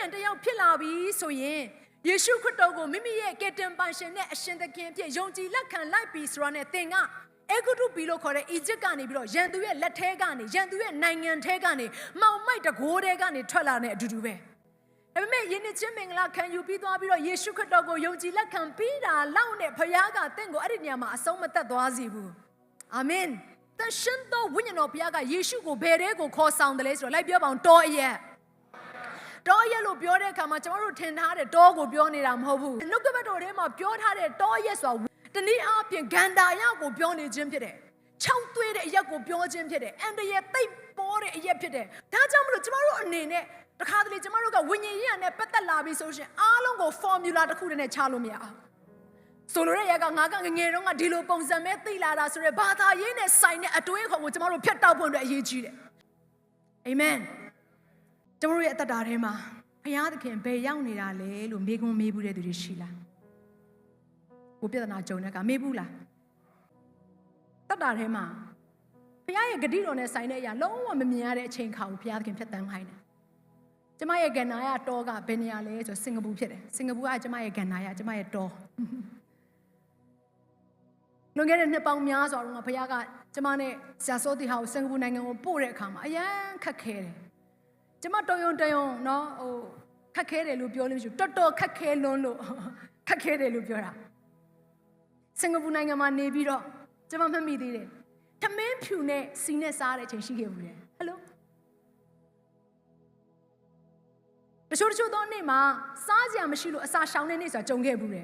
ရန်တစ်ယောက်ဖြစ်လာပြီဆိုရင်ယေရှုခရစ်တော်ကိုမိမိရဲ့ကယ်တင်ပိုင်ရှင်နဲ့အရှင်သခင်အဖြစ်ယုံကြည်လက်ခံလိုက်ပြီဆိုတာနဲ့သင်ကအေဂုတုပီလို့ခေါ်တဲ့ Egypt ကနေပြီးတော့ရန်သူရဲ့လက်ထဲကနေရန်သူရဲ့နိုင်ငံထဲကနေမှောင်မိုက်တကိုးထဲကနေထွက်လာတဲ့အတူတူပဲဒါပေမဲ့ယင်းနှစ်ချင်းမင်္ဂလာခံယူပြီးသွားပြီးတော့ယေရှုခရစ်တော်ကိုယုံကြည်လက်ခံပြီးတာလောက်နဲ့ဖခင်ကတင့်ကိုအဲ့ဒီနေရာမှာအဆုံးမသက်သွားစေဘူးအာမင်တန်ရှင်သောဝိညာဉ်တော်ဘုရားကယေရှုကိုဘယ်တဲကိုခေါ်ဆောင်တယ်လဲဆိုတော့လိုက်ပြောပါအောင်တော်အရက် တောရက်လို့ပြောတဲ့အခါမှာကျွန်တော်တို့ထင်ထားတဲ့တောကိုပြောနေတာမဟုတ်ဘူးနှုတ်ကပတ်တော်ထဲမှာပြောထားတဲ့တောရက်ဆိုတာတနည်းအားဖြင့်ဂန္ဓာရက်ကိုပြောနေခြင်းဖြစ်တယ်ခြောက်သွေးတဲ့အရက်ကိုပြောခြင်းဖြစ်တယ်အန်တရဲ့သိပ်ပေါ်တဲ့အရက်ဖြစ်တယ်ဒါကြောင့်မလို့ကျွန်တော်တို့အနေနဲ့တခါတလေကျွန်တော်တို့ကဝိညာဉ်ရေးရနဲ့ပတ်သက်လာပြီဆိုရှင်အားလုံးကို formula တစ်ခုတည်းနဲ့ချလို့မရအောင်ဆိုလိုတဲ့ရက်ကငါကငငယ်တုန်းကဒီလိုပုံစံမဲ့သိလာတာဆိုရဲဘာသာရေးနဲ့ဆိုင်တဲ့အတွေးခေါ်ကိုကျွန်တော်တို့ဖြတ်တောက်ဖို့အတွက်အရေးကြီးတယ်အာမင် ကျွန်တော်တို့ရဲ့အသက်တာထဲမှာဘုရားသခင်ဘယ်ရောက်နေတာလဲလို့မေးခွန်းမေးဘူးတဲ့သူတွေရှိလားကိုပြဿနာကြုံတဲ့ကမေးဘူးလားတက်တာထဲမှာဘုရားရဲ့ဂတိတော်နဲ့ဆိုင်တဲ့အရာလုံးဝမမြင်ရတဲ့အချိန်ခါကိုဘုရားသခင်ဖြတ်တန်းခိုင်းတယ်ကျမရဲ့ကန္နာရတောကဘယ်နေရာလဲဆိုစင်ကာပူဖြစ်တယ်စင်ကာပူကကျမရဲ့ကန္နာရကျမရဲ့တောလွန်ခဲ့တဲ့နှစ်ပေါင်းများစွာတုန်းကဘုရားကကျမနဲ့ဆရာစောတီဟာကိုစင်ကာပူနိုင်ငံကိုပို့တဲ့အခါမှာအရန်ခက်ခဲတယ် ကျမတော်ယုံတော်ယုံနော်ဟိုခက်ခဲတယ်လို့ပြောလို့ရှိတော်တော်ခက်ခဲလွန်းလို့ခက်ခဲတယ်လို့ပြောတာစင်ကာပူနိုင်ငံမှာနေပြီးတော့ကျမမှတ်မိသေးတယ်ထမင်းဖြူနဲ့စီနဲ့စားတဲ့အချိန်ရှိခဲ့ဘူးလေဟယ်လိုတချို့တချို့သောနေ့မှာစားစရာမရှိလို့အစာရှောင်တဲ့နေ့ဆိုတာကြုံခဲ့ဘူးလေ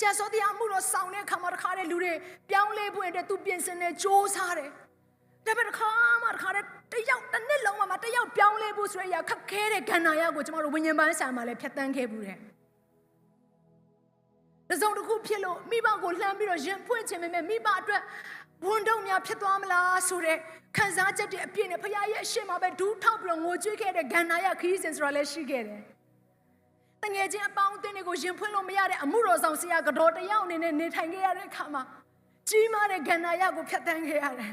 ကျန်စောတရားမှုတော့စောင်တဲ့အခါမှာတခါတည်းလူတွေပြောင်းလဲဖို့အတွက်သူပြင်ဆင်နေစ조사တယ် ဒါပေမဲ့တစ်ခါမှတစ်ခါတည်းတစ်ယောက်တစ်နှစ်လုံးမှတစ်ယောက်ပြောင်းလဲဖို့ဆိုရရခက်ခဲတဲ့ကဏ္ဍရောက်ကိုကျမတို့ဝိညာဉ်ပိုင်းဆိုင်မှာလည်းဖြတ်တန်းခဲ့ဘူးတဲ့တစုံတစ်ခုဖြစ်လို့မိဘကိုလှမ်းပြီးတော့ရင်ဖွင့်ခြင်းပဲမိဘအတွက်ဝန်တော့များဖြစ်သွားမလားဆိုတဲ့ခံစားချက်တွေအပြည့်နဲ့ဖခင်ရဲ့အရှိမပဲဒူးထောက်ပြီးတော့ငိုကြွေးခဲ့တဲ့ကဏ္ဍရခရီးစဉ်ဆိုတာလည်းရှိခဲ့တယ်တငယ်ချင်းအပေါင်းအသင်းတွေကိုရင်ဖွင့်လို့မရတဲ့အမှုတော်ဆောင်ဆရာကတော်တယောက်အနေနဲ့နေထိုင်ခဲ့ရတဲ့အခါမှာကြီးမားတဲ့ကဏ္ဍရကိုဖြတ်တန်းခဲ့ရတယ်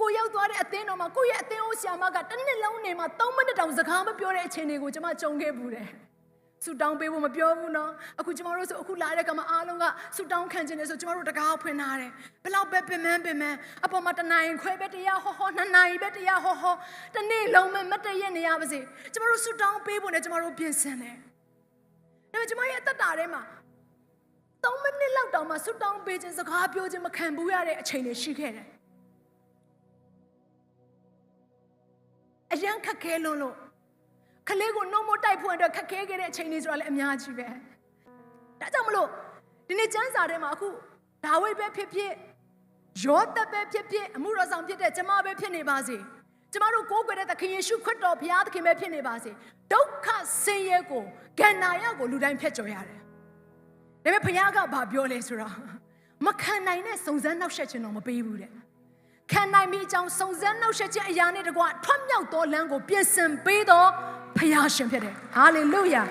ကိုရောက်သွားတဲ့အသင်းတော်မှာကိုရဲ့အသင်းအိုးဆရာမကတစ်နှစ်လုံးနေမှာ3မိနစ်တောင်စကားမပြောတဲ့အချိန်တွေကိုကျွန်မကြုံခဲ့ဘူးတယ်ဆူတောင်းပေးဖို့မပြောဘူးနော်အခုကျမတို့ဆိုအခုလာတဲ့ကမှာအားလုံးကဆူတောင်းခံခြင်းနဲ့ဆိုကျမတို့တကားဖွင့်ထားတယ်ဘလောက်ပဲပင်မပင်မအပေါ်မှာတနိုင်ခွဲပဲတရားဟောဟောနှစ်နိုင်ပဲတရားဟောဟောတနေ့လုံးမမတည့်ရနေရပါစေကျမတို့ဆူတောင်းပေးဖို့နဲ့ကျမတို့ပြင်ဆင်တယ်ဒါပေမဲ့ကျမရဲ့အသက်တာထဲမှာ3မိနစ်လောက်တောင်မှဆူတောင်းပေးခြင်းစကားပြောခြင်းမခံဘူးရတဲ့အချိန်တွေရှိခဲ့တယ် အရန်ခက်ခဲလွန်းလို့ခလေးကိုနှုတ်မတိုက်ဖို့အတွက်ခက်ခဲခဲ့တဲ့အချိန်တွေဆိုတာလည်းအများကြီးပဲဒါကြောင့်မလို့ဒီနေ့ကျမ်းစာထဲမှာအခုဒါဝိဒ်ပဲဖြစ်ဖြစ်ယောသက်ပဲဖြစ်ဖြစ်အမှုတော်ဆောင်ဖြစ်တဲ့ကျမပဲဖြစ်နေပါစေကျမတို့ကိုးကွယ်တဲ့သခင်ယေရှုခရစ်တော်ဘုရားသခင်ပဲဖြစ်နေပါစေဒုက္ခဆင်းရဲကိုဂန္နာရကိုလူတိုင်းဖျက်ကျော်ရတယ်ဒါပေမဲ့ဘုရားကဘာပြောလဲဆိုတော့မခံနိုင်တဲ့စုံစမ်းနှောက်ယှက်ခြင်းတော့မပေးဘူးတဲ့ ခံနိုင်မိအကြောင်းစုံစမ်းနှောက်ယှက်ခြင်းအရာနဲ့တကွထွတ်မြောက်သောလမ်းကိုပြင်ဆင်ပေးသောဖခင်ရှင်ဖြစ်တယ်ဟာလေလုယာ